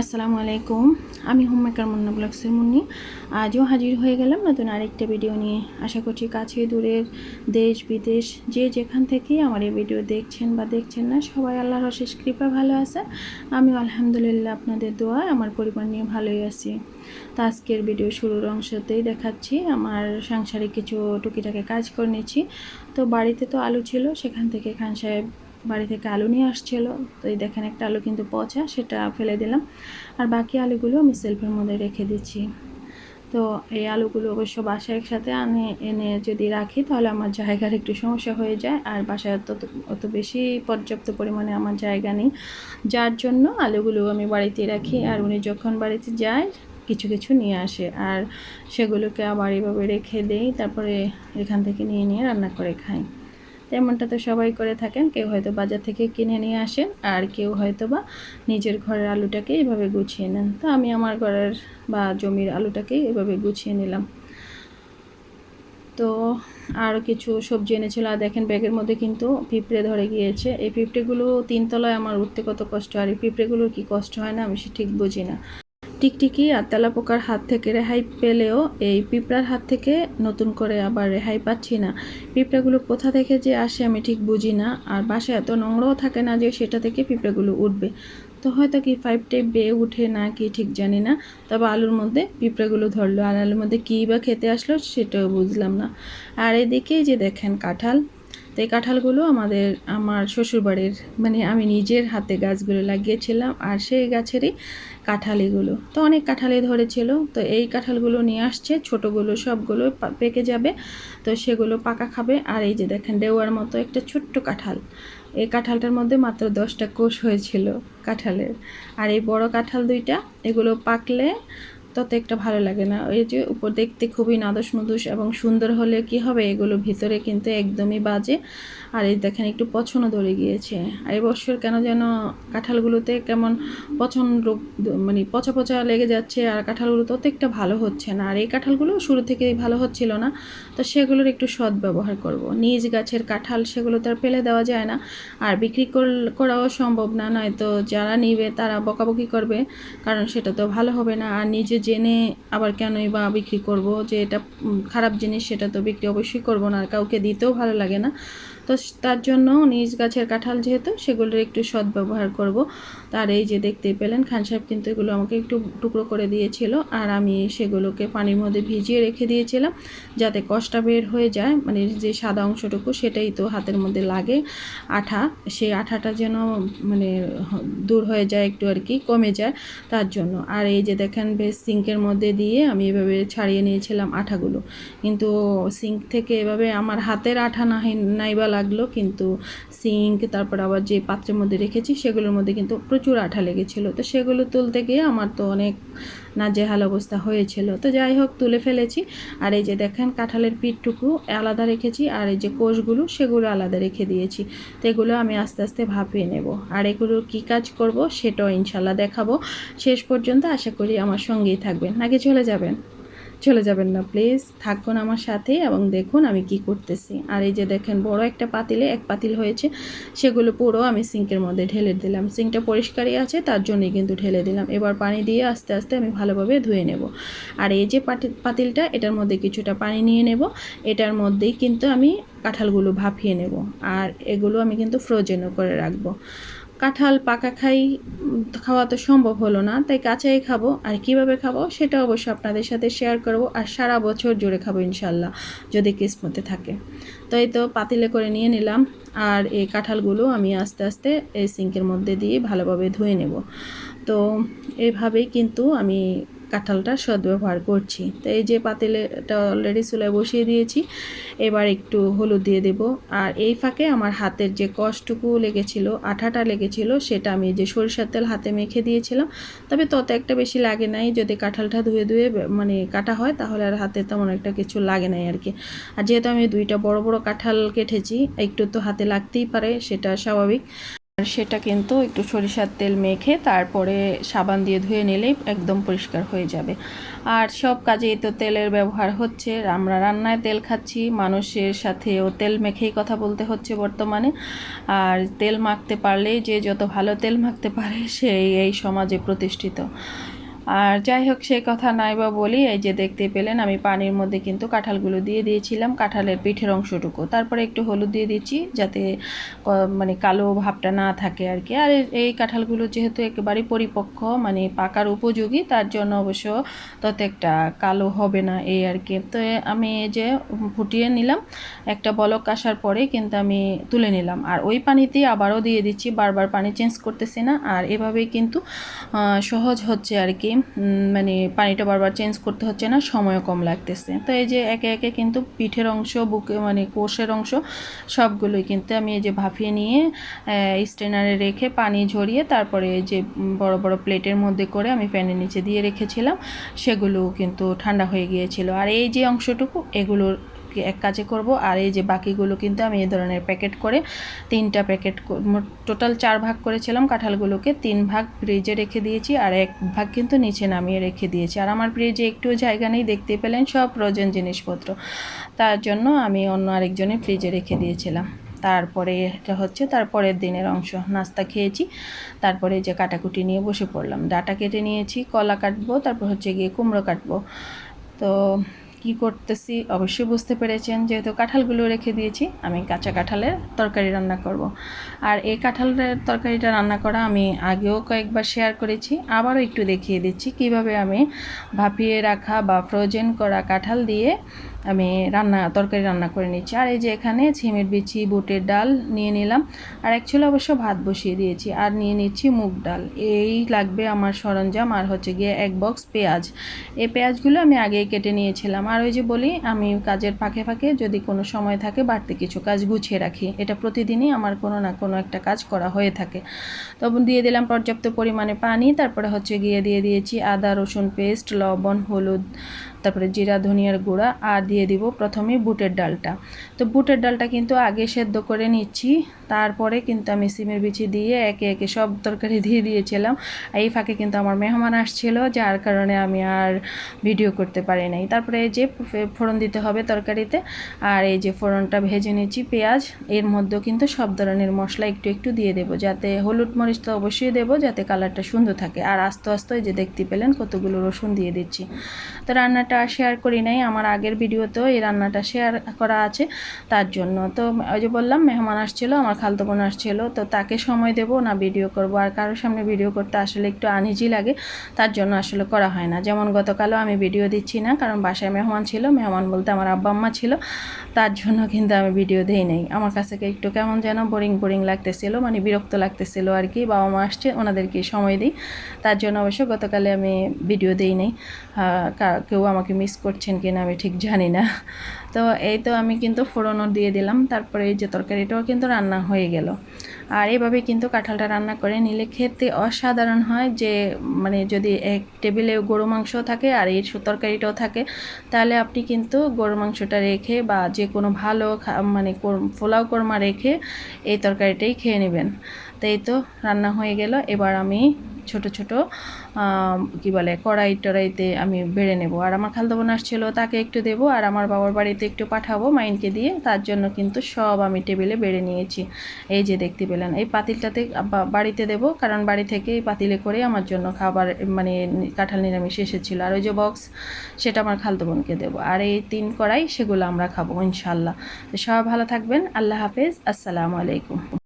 আসসালামু আলাইকুম। আমি হোমমেকার মুন্না ব্লগসের মুন্নি। আজও হাজির হয়ে গেলাম নতুন আরেকটা ভিডিও নিয়ে। আশা করছি কাছে দূরের দেশ, বিদেশ, যে যেখান থেকেই আমার এই ভিডিও দেখছেন বা দেখছেন না, সবাই আল্লাহর অশেষ কৃপা ভালো আছে। আমি আলহামদুলিল্লাহ আপনাদের দোয়া আমার পরিবার নিয়ে ভালোই আছি। তো আজকের ভিডিও শুরুর অংশতেই দেখাচ্ছি, আমার সাংসারিক কিছু টুকিটাকে কাজ করে নিচ্ছি। তো বাড়িতে তো আলু ছিল, সেখান থেকে খান সাহেব বাড়ি থেকে আলু নিয়ে আসছিল। তো এই দেখেন একটা আলু কিন্তু পচা, সেটা ফেলে দিলাম। আর বাকি আলুগুলো আমি সেলফের মধ্যে রেখে দিচ্ছি। তো এই আলুগুলো অবশ্য বাসায় একসাথে আনে, এনে যদি রাখি, তাহলে আমার জায়গার একটু সমস্যা হয়ে যায়। আর বাসায় অত অত বেশি পর্যাপ্ত পরিমাণে আমার জায়গা নেই। যার জন্য আলুগুলো আমি বাড়িতে রাখি। আর উনি যখন বাড়িতে যায়, কিছু কিছু নিয়ে আসে। আর সেগুলোকে আবার এভাবে রেখে দেই, তারপরে এখান থেকে নিয়ে নিয়ে রান্না করে খাই। তেমনটা তো সবাই করে থাকেন। কেউ হয়তো বাজার থেকে কিনে নিয়ে আসেন আর কেউ হয়তো বা নিজের ঘরের আলুটাকে এভাবে গুছিয়ে নেন। তো আমি আমার ঘরের বা জমির আলুটাকে এভাবে গুছিয়ে নিলাম। তো আরও কিছু সবজি এনেছিল। আর দেখেন ব্যাগের মধ্যে কিন্তু পিঁপড়ে ধরে গিয়েছে। এই পিঁপড়েগুলো তিনতলায় আমার উঠতে কত কষ্ট। আর এই পিঁপড়েগুলোর কি কষ্ট হয় না আমি সে ঠিক বুঝি না। টিকটিকি আর তেলাপোকার হাত থেকে রেহাই পেলেও এই পিঁপড়ার হাত থেকে নতুন করে আবার রেহাই পাচ্ছি না। পিঁপড়াগুলো কোথা থেকে যে আসে আমি ঠিক বুঝি না, আর বাসায় এত নোংরাও থাকে না যে সেটা থেকে পিঁপড়াগুলো উঠবে। তো হয়তো কি ফাইভ টাইপ বেয়ে উঠে না কি ঠিক জানি না, তবে আলুর মধ্যে পিঁপড়াগুলো ধরলো। আর আলুর মধ্যে কী বা খেতে আসলো সেটাও বুঝলাম না। আর এদিকেই যে দেখেন কাঁঠাল তো এই কাঁঠালগুলো আমাদের, আমার শ্বশুরবাড়ির মানে আমি নিজের হাতে গাছগুলো লাগিয়েছিলাম আর সেই গাছেরই কাঁঠালিগুলো। তো অনেক কাঁঠালি ধরেছিল, তো এই কাঁঠালগুলো নিয়ে আসছে, ছোটোগুলো সবগুলো পেকে যাবে, তো সেগুলো পাকা খাবে। আর এই যে দেখেন ডেওয়ার মতো একটা ছোট্ট কাঁঠাল। এই কাঁঠালটার মধ্যে মাত্র দশটা কোষ হয়েছিল কাঁঠালের। আর এই বড় কাঁঠাল দুইটা, এগুলো পাকলে তত একটা ভালো লাগে না। ওই যে উপর দেখতে খুবই নাদস নুদুস এবং সুন্দর হলে কি হবে? এগুলো ভিতরে কিন্তু একদমই বাজে। আর এই দেখেন একটু পছন্দ ধরে গিয়েছে। আর এবছর কেন যেন কাঁঠালগুলোতে কেমন পছন্দ মানে পচা পচা লেগে যাচ্ছে আর কাঁঠালগুলো তত একটা ভালো হচ্ছে না। আর এই কাঁঠালগুলো শুরু থেকেই ভালো হচ্ছিল না। তো সেগুলোর একটু সৎ ব্যবহার করব। নিজ গাছের কাঁঠাল সেগুলো তো আর ফেলে দেওয়া যায় না। আর বিক্রি করাও সম্ভব না। নয়তো যারা নিবে তারা বকাবকি করবে। কারণ সেটা তো ভালো হবে না। আর নিজে জেনে আবার কেনই বা বিক্রি করব যে এটা খারাপ জিনিস সেটা তো বিক্রি অবশ্যই করব না আর কাউকে দিতেও ভালো লাগে না। তো তার জন্য নিজ গাছের কাঁঠাল যেহেতু, সেগুলোর একটু সৎ ব্যবহার করব। তার এই যে দেখতেই পেলেন, খান সাহেব কিন্তু এগুলো আমাকে একটু টুকরো করে দিয়েছিল আর আমি সেগুলোকে পানির মধ্যে ভিজিয়ে রেখে দিয়েছিলাম যাতে কষ্টা বের হয়ে যায়। মানে যে সাদা অংশটুকু সেটাই তো হাতের মধ্যে লাগে। আঠা, সেই আঠাটা যেন মানে দূর হয়ে যায় একটু আর কি, কমে যায় তার জন্য। আর এই যে দেখেন বেশ সিঙ্কের মধ্যে দিয়ে আমি এভাবে ছাড়িয়ে নিয়েছিলাম আঠাগুলো। কিন্তু সিঙ্ক থেকে এভাবে আমার হাতের আঠা নাই নাইবা লাগল, কিন্তু সিঙ্ক, তারপর আবার যে পাত্রের মধ্যে রেখেছি, সেগুলোর মধ্যে কিন্তু প্রচুর আঠা লেগেছিলো। তো সেগুলো তুলতে গিয়ে আমার তো অনেক নাজেহাল অবস্থা হয়েছিল। তো যাই হোক, তুলে ফেলেছি। আর এই যে দেখেন, কাঁঠালের পিঠটুকু আলাদা রেখেছি, আর এই যে কোষগুলো, সেগুলো আলাদা রেখে দিয়েছি। তো এগুলো আমি আস্তে আস্তে ভাপিয়ে নেব। আর এগুলো কী কাজ করব, সেটাও ইনশাল্লাহ দেখাবো। শেষ পর্যন্ত আশা করি আমার সঙ্গেই থাকবেন। নাকি চলে যাবেন। চলে যাবেন না প্লিজ থাকুন আমার সাথে এবং দেখুন আমি কি করতেছি। আর এই যে দেখেন, বড় একটা পাতিলে, এক পাতিল হয়েছে, সেগুলো পুরো আমি সিঙ্কের মধ্যে ঢেলে দিলাম। সিঙ্কটা পরিষ্কারই আছে, তার জন্যই কিন্তু ঢেলে দিলাম। এবার পানি দিয়ে আস্তে আস্তে আমি ভালোভাবে ধুয়ে নেব। আর এই যে পাতিলটা, এটার মধ্যে কিছুটা পানি নিয়ে নেব। এটার মধ্যেই কিন্তু আমি কাঁঠালগুলো ভাপিয়ে নেব। আর এগুলো আমি কিন্তু ফ্রোজেনও করে রাখব। কাঁঠাল পাকা খাই, খাওয়া তো সম্ভব হলো না, তাই কাঁচাই খাব। আর কীভাবে খাব সেটা অবশ্যই আপনাদের সাথে শেয়ার করব, আর সারা বছর জুড়ে খাব ইনশাল্লাহ যদি কিসমতে থাকে। তো এই তো পাতিলে করে নিয়ে নিলাম, আর এই কাঁঠালগুলো আমি আস্তে আস্তে এই সিঙ্কের মধ্যে দিয়ে ভালোভাবে ধুয়ে নেব। তো এভাবেই কিন্তু আমি কাঁঠালটা সদ্ব্যবহার করছি। তো এই যে পাতিলেটা অলরেডি চুলায় বসিয়ে দিয়েছি, এবার একটু হলুদ দিয়ে দেব। আর এই ফাঁকে আমার হাতের যে কষ্টটুকু লেগেছিল, আঠাটা লেগেছিল, সেটা আমি যে সরিষার তেল হাতে মেখে দিয়েছিলাম, তবে তত একটা বেশি লাগে নাই। যদি কাঁঠালটা ধুয়ে ধুয়ে মানে কাটা হয়, তাহলে আর হাতে তেমন একটা কিছু লাগে নাই আর কি। আর যেহেতু আমি দুইটা বড় বড় কাঁঠাল কেটেছি, একটু তো হাতে লাগতেই পারে, সেটা স্বাভাবিক। আর সেটা কিন্তু একটু সরিষার তেল মেখে তারপরে সাবান দিয়ে ধুয়ে নিলেই একদম পরিষ্কার হয়ে যাবে। আর সব কাজেই তো তেলের ব্যবহার হচ্ছে। আমরা রান্নায় তেল খাচ্ছি, মানুষের সাথেও তেল মেখেই কথা বলতে হচ্ছে বর্তমানে। আর তেল মাখতে পারলেই যে যত ভালো তেল মাখতে পারে সেই এই সমাজে প্রতিষ্ঠিত। আর যাই হোক সেই কথা নাই বা বলি, এই যে দেখতে পেলেন, আমি পানির মধ্যে কিন্তু কাঁঠালগুলো দিয়ে দিয়েছিলাম, কাঁঠালের পিঠের অংশটুকু। তারপরে একটু হলুদ দিয়ে দিচ্ছি, যাতে মানে কালো ভাবটা না থাকে আর কি। আর এই কাঁঠালগুলো যেহেতু একেবারেই পরিপক্ক মানে পাকার উপযোগী, তার জন্য অবশ্য তত একটা কালো হবে না এই আর কি। তো আমি এই যে ফুটিয়ে নিলাম, একটা বলক আসার পরে কিন্তু আমি তুলে নিলাম। আর ওই পানিতেই আবারও দিয়ে দিচ্ছি, বারবার পানি চেঞ্জ করতেছি না। আর এভাবেই কিন্তু সহজ হচ্ছে আর কি। মানে পানিটা বারবার চেঞ্জ করতে হচ্ছে না, সময়ও কম লাগতেছে। তো এই যে একে একে কিন্তু পিঠের অংশ, বুকে মানে কোষের অংশ, সবগুলোই কিন্তু আমি এই যে ভাফিয়ে নিয়ে স্টেনারে রেখে পানি ঝরিয়ে তারপরে যে বড় বড় প্লেটের মধ্যে করে আমি ফ্যানের নিচে দিয়ে রেখেছিলাম সেগুলো কিন্তু ঠান্ডা হয়ে গিয়েছিল। আর এই যে অংশটুকু, এগুলোর এক কাজে করব। আর এই যে বাকিগুলো কিন্তু আমি এই ধরনের প্যাকেট করে তিনটা প্যাকেট টোটাল চার ভাগ করেছিলাম। কাঁঠালগুলোকে তিন ভাগ ফ্রিজে রেখে দিয়েছি আর এক ভাগ কিন্তু নিচে নামিয়ে রেখে দিয়েছি। আর আমার ফ্রিজে একটু জায়গা নেই, দেখতে পেলেন সব প্রয়োজন জিনিসপত্র। তার জন্য আমি অন্য আরেকজনের ফ্রিজে রেখে দিয়েছিলাম। তারপরে এটা হচ্ছে তারপরের দিনের অংশ। নাস্তা খেয়েছি, তারপরে যে কাটাকুটি নিয়ে বসে পড়লাম। ডাটা কেটে নিয়েছি, কলা কাটবো, তারপর হচ্ছে গিয়ে কুমড়ো কাটবো। তো কি করতেছি অবশ্যই বুঝতে পেরেছেন, যেহেতু কাঁঠালগুলো রেখে দিয়েছি, আমি কাঁচা কাঁঠালের তরকারি রান্না করব। আর এই কাঁঠালের তরকারিটা রান্না করা আমি আগেও কয়েকবার শেয়ার করেছি, আবারও একটু দেখিয়ে দিচ্ছি কীভাবে আমি ভাপিয়ে রাখা বা ফ্রোজেন করা কাঁঠাল দিয়ে আমি রান্না, তরকারি রান্না করে নিচ্ছি। আর এই যে এখানে ছিমের বিচি, বুটের ডাল নিয়ে নিলাম। আর অ্যাকচুয়ালি অবশ্য ভাত বসিয়ে দিয়েছি। আর নিয়ে নিচ্ছি মুগ ডাল। এই লাগবে আমার সরঞ্জাম আর হচ্ছে গিয়ে এক বক্স পেঁয়াজ। এই পেঁয়াজগুলো আমি আগেই কেটে নিয়েছিলাম। আর ওই যে বলি, আমি কাজের ফাঁকে ফাঁকে যদি কোনো সময় থাকে বাড়তি কিছু কাজ গুছিয়ে রাখি। এটা প্রতিদিনই আমার কোনো না কোনো একটা কাজ করা হয়ে থাকে। তখন দিয়ে দিলাম পর্যাপ্ত পরিমাণে পানি। তারপরে হচ্ছে গিয়ে দিয়ে দিয়েছি আদা, রসুন পেস্ট লবণ, হলুদ, তারপরে জিরা, ধনিয়ার গুঁড়া। আর দিয়ে দিব প্রথমে বুটের ডালটা। তো বুটের ডালটা কিন্তু আগে সেদ্ধ করে নিচ্ছি, তারপরে কিন্তু আমি সিমের বিচি দিয়ে একে একে সব তরকারি দিয়ে দিয়েছিলাম। এই ফাঁকে কিন্তু আমার মেহমান আসছিল, যার কারণে আমি আর ভিডিও করতে পারি নাই। তারপরে এই যে ফোড়ন দিতে হবে তরকারিতে, আর এই যে ফোড়নটা ভেজে নিচ্ছি পেঁয়াজ। এর মধ্যেও কিন্তু সব ধরনের মশলা একটু একটু দিয়ে দেবো, যাতে হলুদ মরিচ তো অবশ্যই দেবো, যাতে কালারটা সুন্দর থাকে। আর আস্তে আস্তে যে দেখতে পেলেন কতগুলো রসুন দিয়ে দিচ্ছি। তো রান্নাটা শেয়ার করি নাই, আমার আগের ভিডিওতেও এই রান্নাটা শেয়ার করা আছে তার জন্য। তো ওই যে বললাম, মেহমান আসছিল, আমার খালতো বোন আসছিল, তো তাকে সময় দেব, না ভিডিও করব। আর কারোর সামনে ভিডিও করতে আসলে একটু আনইজি লাগে, তার জন্য আসলে করা হয় না। যেমন গতকালও আমি ভিডিও দিচ্ছি না, কারণ বাসায় মেহমান ছিল, মেহমান বলতে আমার আব্বা আম্মা ছিল, তার জন্য কিন্তু আমি ভিডিও দিই নাই। আমার কাছে একটু কেমন যেন বোরিং বোরিং লাগতেছিল মানে বিরক্ত লাগতেছিল আর কি, বাবা মা আসছে, ওনাদেরকে সময় দিই, তার জন্য অবশ্য গতকালে আমি ভিডিও দিই নাই। কেউ আমাকে মিস করছেন কিনা আমি ঠিক জানি না। তো এই তো আমি কিন্তু ফোড়নও দিয়ে দিলাম, তারপরে এই যে তরকারিটাও কিন্তু রান্না হয়ে গেল। আর এইভাবে কিন্তু কাঁঠালটা রান্না করে নিলে খেতে অসাধারণ হয় যে মানে যদি এক টেবিলে গরু মাংস থাকে আর এই তরকারিটাও থাকে, তাহলে আপনি কিন্তু গরু মাংসটা রেখে বা যে কোনো ভালো মানে পোলাও কোরমা রেখে এই তরকারিটাই খেয়ে নেবেন। তো এই তো রান্না হয়ে গেল, এবার আমি ছোট ছোট কি বলে, কড়াই টড়াইতে আমি বেড়ে নেব। আর আমার খালতো বোন আসছিল, তাকে একটু দেবো আর আমার বাবার বাড়িতে একটু পাঠাবো মাইনকে দিয়ে। তার জন্য কিন্তু সব আমি টেবিলে বেড়ে নিয়েছি। এই যে দেখতে পেলেন, এই পাতিলটাতে বাড়িতে দেব কারণ বাড়ি থেকে এই পাতিলে করে আমার জন্য খাবার মানে কাঁঠাল নিরামিষ এসেছিল। আর ওই যে বক্স, সেটা আমার খালতো বোনকে দেবো। আর এই তিন কড়াই সেগুলো আমরা খাব ইনশাল্লাহ সবাই ভালো থাকবেন, আল্লাহ হাফেজ, আসসালামু আলাইকুম।